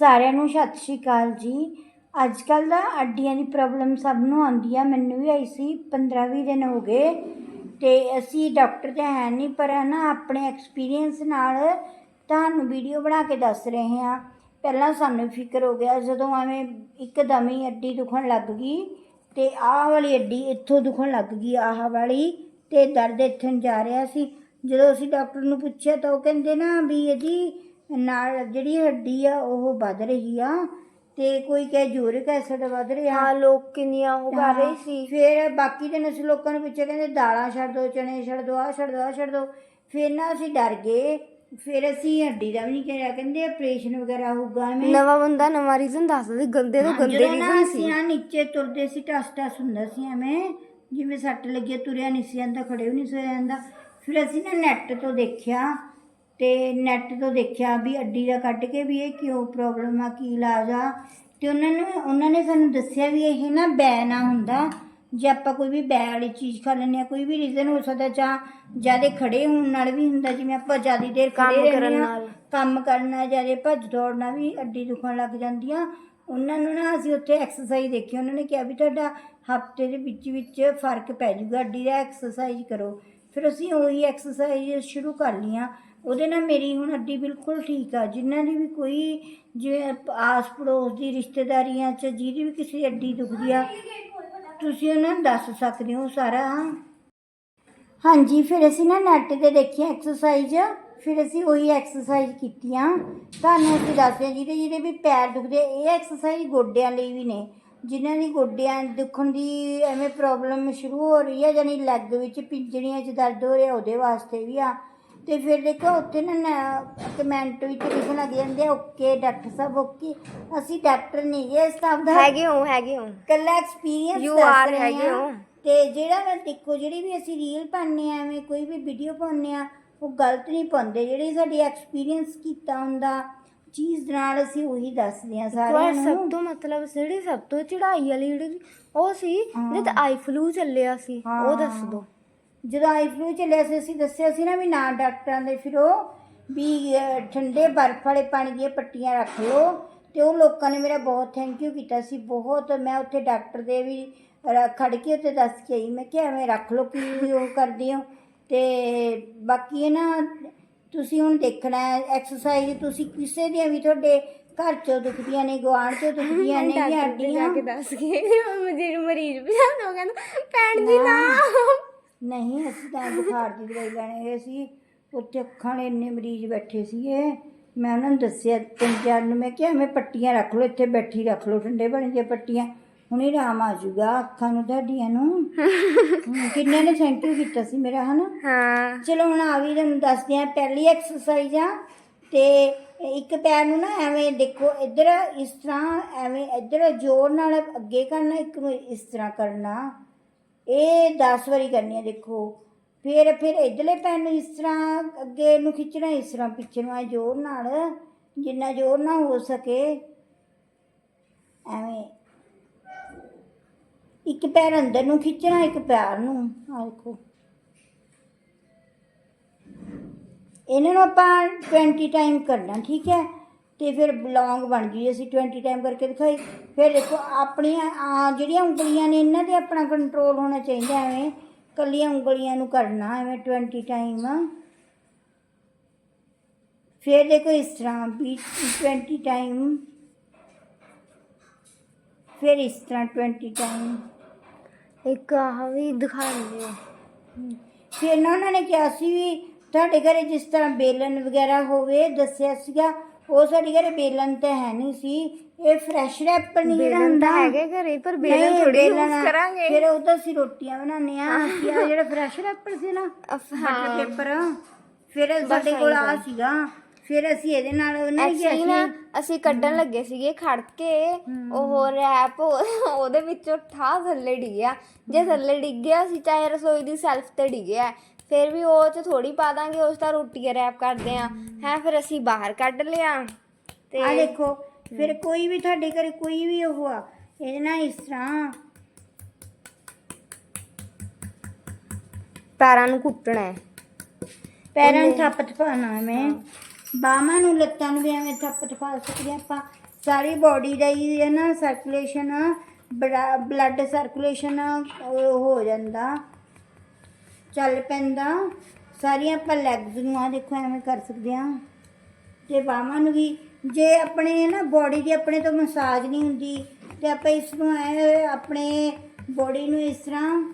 ਸਾਰਿਆਂ ਨੂੰ ਸਤਿ ਸ਼੍ਰੀ ਅਕਾਲ ਜੀ। ਅੱਜ ਕੱਲ ਦਾ ਅੱਡੀਆਂ ਦੀ ਪ੍ਰੋਬਲਮ ਸਭ ਨੂੰ ਆਉਂਦੀ ਆ। ਮੈਨੂੰ ਵੀ ਆਈ ਸੀ 15-20 ਦਿਨ ਹੋ ਗਏ ਤੇ ਅਸੀਂ ਡਾਕਟਰ ਤੇ ਹੈ ਨਹੀਂ, ਪਰ ਹੈ ਨਾ ਆਪਣੇ ਐਕਸਪੀਰੀਅੰਸ ਨਾਲ ਤੁਹਾਨੂੰ ਵੀਡੀਓ ਬਣਾ ਕੇ ਦੱਸ ਰਹੇ ਹਾਂ। ਪਹਿਲਾਂ ਸਾਨੂੰ ਫਿਕਰ ਹੋ ਗਿਆ, ਜਦੋਂ ਐਵੇਂ ਇੱਕਦਮ ਹੀ ਅੱਡੀ ਦੁਖਣ ਲੱਗ ਗਈ ਤੇ ਆਹ ਵਾਲੀ ਅੱਡੀ ਇੱਥੋਂ ਦੁਖਣ ਲੱਗ ਗਈ, ਆਹ ਵਾਲੀ ਤੇ ਦਰਦ ਇੱਥੋਂ ਜਾ ਰਿਹਾ ਸੀ। ਜਦੋਂ ਅਸੀਂ ਡਾਕਟਰ ਨੂੰ ਪੁੱਛਿਆ ਤਾਂ ਉਹ ਕਹਿੰਦੇ ਨਾ ਵੀ ਇਹਦੀ ਨਾਲ ਜਿਹੜੀ ਹੱਡੀ ਆ ਉਹ ਵੱਧ ਰਹੀ ਆ ਤੇ ਕੋਈ ਕਹੇ ਯੂਰਿਕ ਐਸਿਡ ਵੱਧ ਰਿਹਾ। ਹਾਂ ਲੋਕ ਕਿੰਨੀਆਂ ਉਹ ਕਰ ਰਹੇ ਸੀ। ਫਿਰ ਬਾਕੀ ਦਿਨ ਅਸੀਂ ਲੋਕਾਂ ਨੂੰ ਪੁੱਛਿਆ ਕਹਿੰਦੇ ਦਾਲਾਂ ਛੱਡ ਦੋ ਚਨੇ ਛੱਡ ਦੋ ਆ ਛੱਡ ਦੋ ਆ ਛੱਡ ਦੋ। ਫਿਰ ਨਾ ਅਸੀਂ ਡਰ ਗਏ। ਫਿਰ ਅਸੀਂ ਹੱਡੀ ਦਾ ਵੀ ਨਹੀਂ ਕਿਹਾ। ਕਹਿੰਦੇ ਆਪਰੇਸ਼ਨ ਵਗੈਰਾ ਹੋਊਗਾ ਐਵੇਂ ਨਵਾਂ ਬੰਦਾ ਨਵਾਂ ਰੀਜ਼ਨ ਦੱਸਦਾ ਸੀ ਗੰਦੇ ਤੋਂ ਗੰਦੇ ਰੀਜ਼ਨ ਅਸੀਂ ਸੀ। ਨਾ ਨੀਚੇ ਤੁਰਦੇ ਸੀ ਟਸ ਟਸ ਹੁੰਦਾ ਸੀ ਐਵੇਂ। ਜਿਵੇਂ ਸੱਟ ਲੱਗੀ ਤੁਰਿਆ ਨਹੀਂ ਸੀ ਜਾਂਦਾ ਖੜੇ ਵੀ ਨਹੀਂ ਸੀ ਜਾਂਦਾ। ਫਿਰ ਅਸੀਂ ਨਾ ਨੈੱਟ ਤੋਂ ਦੇਖਿਆ। ਤੇ ਨੈੱਟ ਤੋਂ ਦੇਖਿਆ ਵੀ ਅੱਡੀ ਦਾ ਕੱਢ ਕੇ ਵੀ ਇਹ ਕਿਉਂ ਪ੍ਰੋਬਲਮ ਆ ਕੀ ਇਲਾਜ ਆ। ਤੇ ਉਹਨਾਂ ਨੇ ਉਹਨਾਂ ਨੇ ਸਾਨੂੰ ਦੱਸਿਆ ਵੀ ਇਹ ਨਾ ਬੈ ਨਾ ਹੁੰਦਾ। ਜੇ ਆਪਾਂ ਕੋਈ ਵੀ ਬੈ ਵਾਲੀ ਚੀਜ਼ ਖਾ ਲੈਂਦੇ ਆ ਕੋਈ ਵੀ ਰੀਜ਼ਨ ਹੋ ਸਕਦਾ ਜਾਂ ਜ਼ਿਆਦਾ ਖੜੇ ਹੋਣ ਨਾਲ ਵੀ ਹੁੰਦਾ ਜਿਵੇਂ ਆਪਾਂ ਜ਼ਿਆਦਾ ਦੇਰ ਖੜੇ ਕਰਨ ਰਹਿੰਦੇ ਆ ਨਾਲ। ਕੰਮ ਕਰਨਾ ਜ਼ਿਆਦਾ ਭੱਜ ਦੌੜਨਾ ਵੀ ਅੱਡੀ ਦੁਖਣ ਲੱਗ ਜਾਂਦੀ ਆ ਉਹਨਾਂ ਨੂੰ ਨਾ ਅਸੀਂ ਉੱਥੇ ਐਕਸਰਸਾਈਜ਼ ਦੇਖੀ ਉਹਨਾਂ ਨੇ ਕਿਹਾ ਵੀ ਤੁਹਾਡਾ ਹਫ਼ਤੇ ਦੇ ਵਿੱਚ ਵਿੱਚ ਫ਼ਰਕ ਪੈ ਜਾਊਗਾ ਅੱਡੀ ਦਾ ਐਕਸਰਸਾਈਜ਼ ਕਰੋ। ਫਿਰ ਅਸੀਂ ਉਹੀ ਐਕਸਰਸਾਈਜ਼ ਸ਼ੁਰੂ ਕਰ ਲਈਆਂ। ਉਹਦੇ ਨਾਲ ਮੇਰੀ ਹੁਣ ਅੱਡੀ ਬਿਲਕੁਲ ਠੀਕ ਆ। ਜਿਨ੍ਹਾਂ ਦੀ ਵੀ ਕੋਈ ਜਿਵੇਂ ਆਸ ਪੜੋਸ ਦੀ ਰਿਸ਼ਤੇਦਾਰੀਆਂ 'ਚ ਜਿਹਦੀ ਵੀ ਕਿਸੇ ਦੀ ਅੱਡੀ ਦੁਖਦੀ ਆ, ਤੁਸੀਂ ਉਹਨਾਂ ਨੂੰ ਦੱਸ ਸਕਦੇ ਹੋ ਸਾਰਾ। ਹਾਂਜੀ, ਫਿਰ ਅਸੀਂ ਨਾ ਨੈੱਟ ਤੇ ਦੇਖੀ ਐਕਸਰਸਾਈਜ਼ ਫਿਰ ਅਸੀਂ ਉਹੀ ਐਕਸਰਸਾਈਜ਼ ਕੀਤੀਆਂ ਤੁਹਾਨੂੰ ਅਸੀਂ ਦੱਸਦੇ ਹਾਂ ਜਿਹਦੇ ਜਿਹਦੇ ਵੀ ਪੈਰ ਦੁਖਦੇ ਇਹ ਐਕਸਰਸਾਈਜ਼ ਗੋਡਿਆਂ ਲਈ ਵੀ ਨੇ। ਜਿਨ੍ਹਾਂ ਦੀ ਗੋਡਿਆਂ ਦੁਖਣ ਦੀ ਐਵੇਂ ਪ੍ਰੋਬਲਮ ਸ਼ੁਰੂ ਹੋ ਰਹੀ ਹੈ ਯਾਨੀ ਲੈਗ ਵਿੱਚ ਪਿੰਜੜੀਆਂ 'ਚ ਦਰਦ ਹੋ ਰਿਹਾ, ਉਹਦੇ ਵਾਸਤੇ ਵੀ ਆ। ਤੇ ਫਿਰ ਦੇਖੋ ਉੱਥੇ ਨਾ ਕਮੈਂਟ ਵਿੱਚ ਲਿਖਣ ਲੱਗ ਜਾਂਦੇ ਆ ਓਕੇ ਡਾਕਟਰ ਸਾਹਿਬ ਓਕੇ ਅਸੀਂ ਡਾਕਟਰ ਨਹੀਂ ਗੇ ਸਟਾਫ ਦਾ। ਹੈਗੇ ਹੋ ਹੈਗੇ ਹੋ। ਕੱਲਾ ਐਕਸਪੀਰੀਅੰਸ You are ਹੈਗੇ ਹੋ। ਤੇ ਜਿਹੜਾ ਮੈਂ ਦੇਖੋ ਜਿਹੜੀ ਵੀ ਅਸੀਂ ਰੀਲ ਪਾਉਂਦੇ ਆ ਐਵੇਂ ਕੋਈ ਵੀ ਵੀਡੀਓ ਪਾਉਂਦੇ ਆ ਉਹ ਗਲਤ ਨਹੀਂ ਪਾਉਂਦੇ। ਜਿਹੜੀ ਸਾਡੀ ਐਕਸਪੀਰੀਅੰਸ ਕੀਤਾ ਹੁੰਦਾ ਚੀਜ਼ ਨਾਲ ਅਸੀਂ ਉਹੀ ਦੱਸਦੇ ਆ ਸਾਰਿਆਂ ਪਰ ਨੂੰ। ਸਭ ਤੋਂ ਮਤਲਬ ਜਿਹੜੀ ਸਭ ਤੋਂ ਚੜਾਈ ਵਾਲੀ ਜਿਹੜੀ ਉਹ ਸੀ ਜਦ ਆਈ ਫਲੂ ਚੱਲਿਆ ਸੀ ਉਹ ਦੱਸ ਦੋ ਜਦੋਂ ਆਈ ਫਲੂ ਚੱਲਿਆ ਸੀ ਅਸੀਂ ਦੱਸਿਆ ਸੀ ਨਾ ਵੀ ਨਾ ਡਾਕਟਰਾਂ ਦੇ ਫਿਰੋ ਵੀ ਠੰਡੇ ਬਰਫ਼ ਵਾਲੇ ਪਾਣੀ ਦੀਆਂ ਪੱਟੀਆਂ ਰੱਖ ਲਓ। ਤੇ ਉਹ ਲੋਕਾਂ ਨੇ ਮੇਰਾ ਬਹੁਤ ਥੈਂਕ ਯੂ ਕੀਤਾ ਸੀ ਬਹੁਤ। ਮੈਂ ਉੱਥੇ ਡਾਕਟਰ ਦੇ ਵੀ ਖੜ ਕੇ ਉੱਥੇ ਦੱਸ ਕੇ ਆਈ। ਮੈਂ ਕਿਹਾ ਐਵੇਂ ਰੱਖ ਲਓ ਕੀ ਉਹ ਕਰਦੇ ਹੋ। ਤੇ ਬਾਕੀ ਇਹ ਨਾ ਤੁਸੀਂ ਹੁਣ ਦੇਖਣਾ ਐਕਸਰਸਾਈਜ਼ ਤੁਸੀਂ ਕਿਸੇ ਦੀਆਂ ਵੀ ਤੁਹਾਡੇ ਘਰ ਚੋਂ ਦੁਖਦੀਆਂ ਨੇ ਗੁਆਂਢ ਚੋਂ ਦੁਖਦੀਆਂ ਨੇ ਜਾਂ ਜਾ ਅੱਡੀਆਂ ਕੇ ਦੱਸ ਕੇ ਮੁਝੇ ਮਰੀਜ਼ ਪਛਾਣ ਹੋ ਗਿਆ ਭੈਣ ਜੀ ਨਾ। ਨਹੀਂ ਅਸੀਂ ਤਾਂ ਬੁਖਾਰ ਦੀ ਦਵਾਈ ਲੈਣੇ ਗਏ ਸੀ। ਉੱਥੇ ਅੱਖਾਂ ਨੇ ਇੰਨੇ ਮਰੀਜ਼ ਬੈਠੇ ਸੀਗੇ। ਮੈਂ ਉਹਨਾਂ ਨੂੰ ਦੱਸਿਆ ਤਿੰਨ ਚਾਰ ਨੂੰ ਮੈਂ ਕਿਹਾ ਐਵੇਂ ਪੱਟੀਆਂ ਰੱਖ ਲਓ ਇੱਥੇ ਬੈਠੀ ਰੱਖ ਲਓ ਠੰਡੇ ਪਾਣੀ ਦੀਆਂ ਪੱਟੀਆਂ। ਹੁਣੇ ਆਰਾਮ ਆ ਜਾਊਗਾ ਅੱਖਾਂ ਨੂੰ ਤੁਹਾਡੀਆਂ ਨੂੰ। ਹਮ, ਕਿੰਨੇ ਨੇ ਥੈਂਕ ਯੂ ਕੀਤਾ ਸੀ ਮੇਰਾ ਹਨਾ? ਹਾਂ। ਚਲੋ ਹੁਣ ਆ ਵੀ ਤੁਹਾਨੂੰ ਦੱਸਦੇ ਆ ਪਹਿਲੀ ਐਕਸਰਸਾਈਜ਼ ਆ। ਤੇ ਇੱਕ ਪੈਰ ਨੂੰ ਨਾ ਐਵੇਂ ਦੇਖੋ ਇੱਧਰ ਇਸ ਤਰ੍ਹਾਂ ਐਵੇਂ ਇੱਧਰ ਜ਼ੋਰ ਨਾਲ ਅੱਗੇ ਕਰਨਾ ਇੱਕ ਨੂੰ ਇਸ ਤਰ੍ਹਾਂ ਕਰਨਾ। ਇਹ 10 ਵਾਰੀ ਕਰਨੀ ਹੈ ਦੇਖੋ। ਫਿਰ ਫਿਰ ਇਧਰਲੇ ਪੈਰ ਨੂੰ ਇਸ ਤਰ੍ਹਾਂ ਅੱਗੇ ਨੂੰ ਖਿੱਚਣਾ, ਇਸ ਤਰ੍ਹਾਂ ਪਿੱਛੇ ਨੂੰ ਐ ਜ਼ੋਰ ਨਾਲ, ਜਿੰਨਾ ਜ਼ੋਰ ਨਾਲ ਹੋ ਸਕੇ। ਐਵੇਂ। ਇੱਕ ਪੈਰ ਅੰਦਰ ਨੂੰ ਖਿੱਚਣਾ, ਇੱਕ ਪੈਰ ਨੂੰ। ਆ ਦੇਖੋ। ਇਹਨਾਂ ਨੂੰ ਆਪਾਂ 20 ਟਾਈਮ ਕਰਨਾ, ਠੀਕ ਹੈ? ਤੇ ਫਿਰ ਲੌਂਗ ਬਣ ਗਈ ਅਸੀਂ 20 ਟਾਈਮ ਕਰਕੇ ਦਿਖਾਈ। ਫਿਰ ਦੇਖੋ ਆਪਣੀਆਂ ਆ ਜਿਹੜੀਆਂ ਉਂਗਲੀਆਂ ਨੇ ਇਹਨਾਂ ਤੇ ਆਪਣਾ ਕੰਟਰੋਲ ਹੋਣਾ ਚਾਹੀਦਾ ਐਵੇਂ ਕੱਲੀਆਂ ਉਂਗਲੀਆਂ ਨੂੰ ਕਰਨਾ ਐਵੇਂ 20 ਟਾਈਮ ਫਿਰ ਦੇਖੋ ਇਸ ਤਰ੍ਹਾਂ ਵੀ 20 ਟਾਈਮ ਫਿਰ ਇਸ ਤਰ੍ਹਾਂ 20 ਟਾਈਮ ਇੱਕ ਆਹ ਵੀ ਦਿਖਾ ਦਿੰਦੇ ਫਿਰ ਨਾ ਉਹਨਾਂ ਨੇ ਕਿਹਾ ਸੀ ਵੀ ਤੁਹਾਡੇ ਘਰੇ ਜਿਸ ਤਰ੍ਹਾਂ ਬੇਲਨ ਵਗੈਰਾ ਹੋਵੇ ਦੱਸਿਆ ਸੀਗਾ ਉਹ ਸਾਡੇ ਘਰੇ ਬੇਲਨ ਤਾਂ ਹੈ ਨਹੀਂ ਸੀ। ਇਹ ਫਰੈਸ਼ ਰੈਪਰ ਨਹੀਂ ਜਿਹੜਾ ਬੇਲਨ ਹੁੰਦਾ। ਤਾਂ ਹੈਗੇ ਘਰੇ ਪਰ ਬੇਲਨ ਨਹੀਂ, ਥੋੜੀ ਬੇਲਨ ਯੂਜ਼। ਕਰਾਂਗੇ। ਫਿਰ ਉਹ ਤਾਂ ਅਸੀਂ ਰੋਟੀਆਂ ਬਣਾਉਂਦੇ ਆ ਅਸੀਂ ਆਹ ਜਿਹੜਾ ਫਰੈਸ਼ ਰੈਪਰ ਸੀ ਨਾ ਅਫ- ਬਟਰ ਹਾਂ। ਪੇਪਰ ਫਿਰ ਸਾਡੇ ਕੋਲ ਆ ਸੀਗਾ। ਫਿਰ ਅਸੀਂ ਇਹਦੇ ਨਾਲ ਉਹਨਾਂ ਨੇ ਕਿਹਾ ਐਕਚੁਅਲੀ ਨਾ ਸੀ ਅਸੀਂ ਕੱਢਣ ਲੱਗੇ ਸੀਗੇ ਖੜ ਕੇ ਉਹ ਰੈਪ ਉਹਦੇ ਵਿੱਚੋਂ ਠਾ ਥੱਲੇ ਡਿੱਗਿਆ। ਜੇ ਥੱਲੇ ਡਿੱਗ ਗਿਆ ਅਸੀਂ ਚਾਹੇ ਰਸੋਈ ਦੀ ਸੈਲਫ ਤੇ ਡਿੱਗਿਆ ਫਿਰ ਵੀ ਉਹ ਚ ਥੋੜੀ ਪਾ ਦਾਂਗੇ ਉਸ ਤਾਂ ਰੋਟੀ ਰੈਪ ਕਰਦੇ ਆ ਹੈ ਫਿਰ ਅਸੀਂ ਬਾਹਰ ਕੱਢ ਲਿਆ। ਤੇ ਆ ਦੇਖੋ ਫਿਰ ਕੋਈ ਵੀ ਤੁਹਾਡੇ ਘਰੇ ਕੋਈ ਵੀ ਉਹ ਆ ਇਹਦੇ ਨਾਲ ਇਸ ਤਰ੍ਹਾਂ ਪੈਰਾਂ ਨੂੰ ਕੁੱਟਣਾ ਹੈ। ਪੈਰਾਂ ਨੂੰ ਥੱਪਤ ਪਾਣਾ ਮੈਂ। ਬਾਹਾਂ ਨੂੰ ਲੱਤਾਂ ਨੂੰ ਵੀ ਐਵੇਂ ਥੱਪ ਥਪਾ ਸਕਦੇ ਆਪਾਂ। ਸਾਰੀ ਬਾਡੀ ਦਾ ਹੀ ਹੈ ਨਾ ਸਰਕੂਲੇਸ਼ਨ ਬਲੱਡ ਸਰਕੂਲੇਸ਼ਨ ਹੋ ਜਾਂਦਾ। ਚੱਲ ਪੈਂਦਾ। ਸਾਰੀਆਂ ਆਪਾਂ ਲੈਗਸ ਨੂੰ ਆ ਦੇਖੋ ਐਵੇਂ ਕਰ ਸਕਦੇ ਹਾਂ। ਤੇ ਬਾਹਾਂ ਨੂੰ ਵੀ ਜੇ ਆਪਣੇ ਨਾ ਬਾਡੀ ਦੀ ਆਪਣੇ ਤੋਂ ਮਸਾਜ ਨਹੀਂ ਹੁੰਦੀ ਤੇ ਆਪਾਂ ਇਸ ਨੂੰ ਐ ਆਪਣੇ ਬਾਡੀ ਨੂੰ ਇਸ ਤਰ੍ਹਾਂ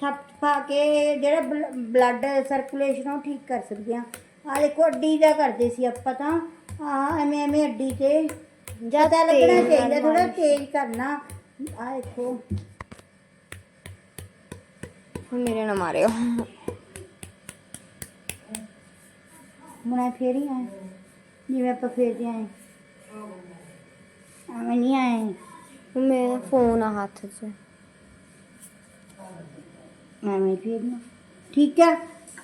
ਥੱਪ ਪਾ ਕੇ ਜਿਹੜਾ ਬਲੱਡ ਸਰਕੂਲੇਸ਼ਨ ਉਹ ਠੀਕ ਕਰ ਸਕਦੇ ਆ ਆ ਦੇਖੋ ਅੱਡੀ ਦਾ ਕਰਦੇ ਸੀ ਆਪਾਂ ਤਾਂ। ਆ ਐਵੇਂ ਐਵੇਂ ਅੱਡੀ ਤੇ। ਜ਼ਿਆਦਾ ਲੱਗਣਾ ਚਾਹੀਦਾ ਥੋੜਾ। ਤੇਜ਼ ਕਰਨਾ। ਆ ਦੇਖੋ। ਮੇਰੇ ਨਾਲ ਮਾਰਿਓ। ਹੁਣ ਐ ਫੇਰ ਹੀ ਆਏ। ਜਿਵੇਂ ਆਪਾਂ ਫੇਰਦੇ ਆਏ। ਐਵੇਂ ਨਹੀਂ ਆਏ। ਮੇਰਾ ਫੋਨ ਆ ਹੱਥ 'ਚ। ਐਵੇਂ ਫੇਰਨਾ ਠੀਕ ਹੈ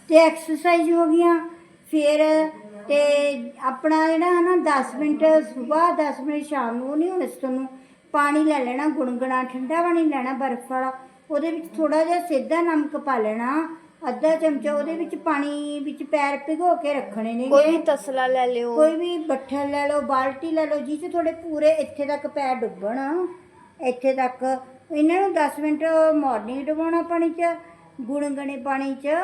ਤੇ ਐਕਸਰਸਾਈਜ਼ ਹੋ ਗਈਆਂ। ਫਿਰ ਤੇ ਆਪਣਾ ਜਿਹੜਾ ਹੈ ਨਾ 10 ਮਿੰਟ ਸਵੇਰ 10 ਮਿੰਟ ਸ਼ਾਮ ਨੂੰ ਨਹੀਂ ਹੁਣ ਤੁਹਾਨੂੰ। ਪਾਣੀ ਲੈ ਲੈਣਾ ਗੁਣਗੁਣਾ ਠੰਡਾ ਪਾਣੀ ਲੈਣਾ ਬਰਫ਼ ਵਾਲਾ। ਉਹਦੇ ਵਿੱਚ ਥੋੜਾ ਜਿਹਾ ਸਿੱਧਾ ਨਮਕ ਪਾ ਲੈਣਾ ਅੱਧਾ ਚਮਚਾ ਉਹਦੇ ਵਿੱਚ ਪਾਣੀ ਵਿੱਚ ਪੈਰ ਭਿਗੋ ਕੇ ਰੱਖਣੇ ਨੇ ਕੋਈ ਵੀ ਤਸਲਾ ਲੈ ਲਿਓ। ਕੋਈ ਵੀ ਬੱਠਲ ਲੈ ਲਓ ਬਾਲਟੀ ਲੈ ਲਓ ਜਿਸ ਤੁਹਾਡੇ ਪੂਰੇ ਇੱਥੇ ਤੱਕ ਪੈਰ ਡੁੱਬਣ। ਇੱਥੇ ਤੱਕ ਇਹਨਾਂ ਨੂੰ 10 ਮਿੰਟ ਮਾਰਨਿੰਗ ਡੁਬਾਉਣਾ ਪਾਣੀ 'ਚ ਗੁਣਗਣੇ ਪਾਣੀ 'ਚ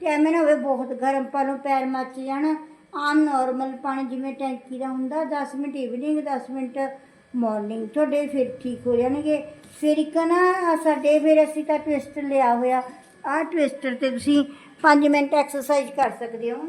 ਤੇ ਐਵੇਂ ਨਾ ਹੋਵੇ ਬਹੁਤ ਗਰਮ ਪਾ ਲਓ ਪੈਰ ਮੱਚ ਜਾਣ। ਆਮ ਨਾਰਮਲ ਪਾਣੀ ਜਿਵੇਂ ਟੈਂਕੀ ਦਾ ਹੁੰਦਾ 10 ਮਿੰਟ ਈਵਨਿੰਗ 10 ਮਿੰਟ ਮਾਰਨਿੰਗ ਤੁਹਾਡੇ ਫਿਰ ਠੀਕ ਹੋ ਜਾਣਗੇ। ਫਿਰ ਇੱਕ ਨਾ ਸਾਡੇ ਫਿਰ ਅਸੀਂ ਤਾਂ ਟਵਿਸਟਰ ਲਿਆ ਹੋਇਆ। ਆਹ ਟਵਿਸਟਰ ਤੇ ਤੁਸੀਂ 5 ਮਿੰਟ ਐਕਸਰਸਾਈਜ਼ ਕਰ ਸਕਦੇ ਹੋ।